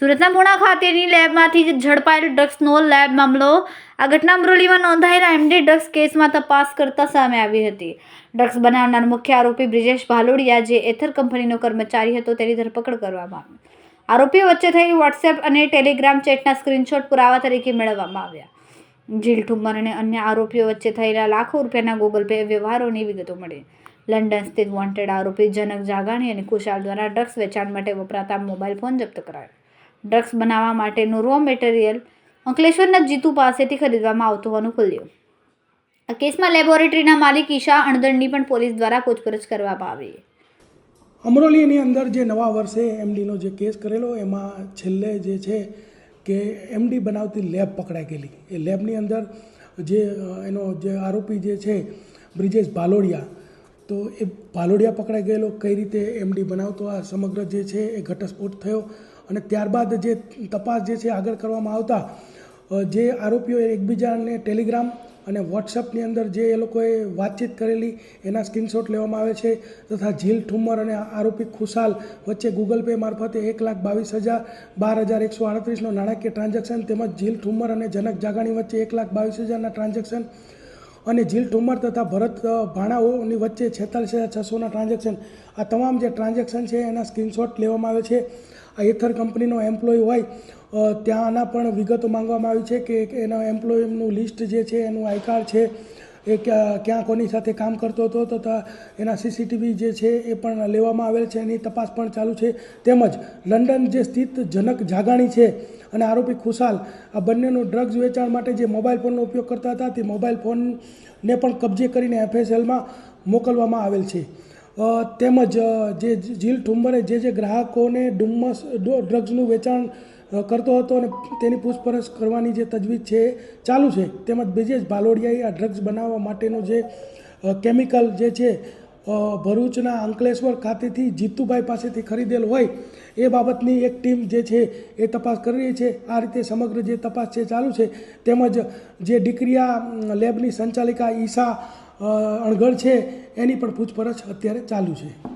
સુરતના પુણા ખાતેની લેબમાંથી ઝડપાયેલ ડ્રગ્સનો લેબ મામલો. આ ઘટના અમરોલીમાં નોંધાયેલા એમડી ડ્રગ્સ કેસમાં તપાસ કરતા સામે આવી હતી. ડ્રગ્સ બનાવનાર મુખ્ય આરોપી બ્રિજેશ ભાલોડિયા જે એથર કંપનીનો કર્મચારી હતો તેની ધરપકડ કરવામાં આવી. આરોપીઓ વચ્ચે થયેલી વોટ્સએપ અને ટેલિગ્રામ ચેટના સ્ક્રીનશોટ પુરાવા તરીકે મેળવવામાં આવ્યા. જીલ ઠુમ્મર અને અન્ય આરોપીઓ વચ્ચે થયેલા લાખો રૂપિયાના ગૂગલ પે વ્યવહારોની વિગતો મળી. લંડન સ્થિત વોન્ટેડ આરોપી જનક જાગાણી અને કુશાલ દ્વારા ડ્રગ્સ વેચાણ માટે વપરાતા મોબાઈલ ફોન જપ્ત કરાયો. ડ્રગ્સ બનાવવા માટેનું રો મટીરિયલ અંકલેશ્વરના જીતુ પાસેથી ખરીદવામાં આવતું હોવાનું ખુલ્યું. આ કેસમાં લેબોરેટરીના માલિક ઈશા અણદણની પણ પોલીસ દ્વારા પૂછપરછ કરવામાં આવી. અમરોલીની અંદર જે નવા વર્ષે એમડીનો જે કેસ કરેલો, એમાં છેલ્લે જે છે કે એમડી બનાવતી લેબ પકડાઈ ગયેલી. એ લેબની અંદર જે એનો જે આરોપી જે છે, બ્રિજેશ ભાલોડિયા તો એ ભાલોડિયા પકડાઈ ગયેલો, કઈ રીતે એમડી બનાવતો, આ સમગ્ર જે છે એ ઘટસ્ફોટ થયો અને ત્યારબાદ જે તપાસ જે છે આગળ કરવામાં આવતા જે આરોપીઓ એકબીજાને ટેલિગ્રામ અને વોટ્સઅપની અંદર જે એ લોકોએ વાતચીત કરેલી, એના સ્ક્રીનશોટ લેવામાં આવે છે, તથા ઝીલ ઠુમ્મર અને આરોપી ખુશાલ વચ્ચે ગૂગલ પે મારફતે એક લાખ બાવીસ હજાર બાર હજાર એકસો આડત્રીસનો નાણાકીય ટ્રાન્ઝેક્શન તેમજ ઝીલ ઠુમ્મર અને જનક જાગાણી વચ્ચે એક લાખ બાવીસ હજારના ટ્રાન્ઝેક્શન અને ઝીલ ઠુમ્મર તથા ભરત ભાણાઓની વચ્ચે છેતાલીસ હજાર છસોના ટ્રાન્ઝેક્શન આ તમામ જે ટ્રાન્ઝેક્શન છે એના સ્ક્રીનશોટ લેવામાં આવે છે. આ એથર કંપનીનો એમ્પ્લોય હોય ત્યાંના પણ વિગતો માંગવામાં આવી છે કે એના એમ્પ્લોયનું લિસ્ટ જે છે, એનું આઈ છે એ ક્યાં ક્યાં કોની સાથે કામ કરતો હતો તથા એના સીસીટીવી જે છે એ પણ લેવામાં આવેલ છે, એની તપાસ પણ ચાલુ છે. તેમજ લંડન જે સ્થિત જનક જાગાણી છે અને આરોપી ખુશાલ, આ બંનેનું ડ્રગ્સ વેચાણ માટે જે મોબાઈલ ફોનનો ઉપયોગ કરતા હતા, તે મોબાઈલ ફોનને પણ કબજે કરીને એફએસએલમાં મોકલવામાં આવેલ છે. તેમજ જે જીલ ઠુંબરે જે જે ગ્રાહકોને ડુમ્મસ ડ્રગ્સનું વેચાણ કરતો હતો અને તેની પૂછપરછ કરવાની જે તજવીજ છે ચાલુ છે. તેમજ બ્રિજેશ ભાલોડિયાએ આ ડ્રગ્સ બનાવવા માટેનું જે કેમિકલ જે છે ભરૂચના અંકલેશ્વર ખાતેથી જીતુભાઈ પાસેથી ખરીદેલ હોય એ બાબતની એક ટીમ જે છે એ તપાસ કરી રહી છે. આ રીતે સમગ્ર જે તપાસ છે ચાલુ છે. તેમજ જે ડિક્રિયા લેબની સંચાલિકા ઈશા અણઘડ છે એની પણ પૂછપરછ અત્યારે ચાલુ છે.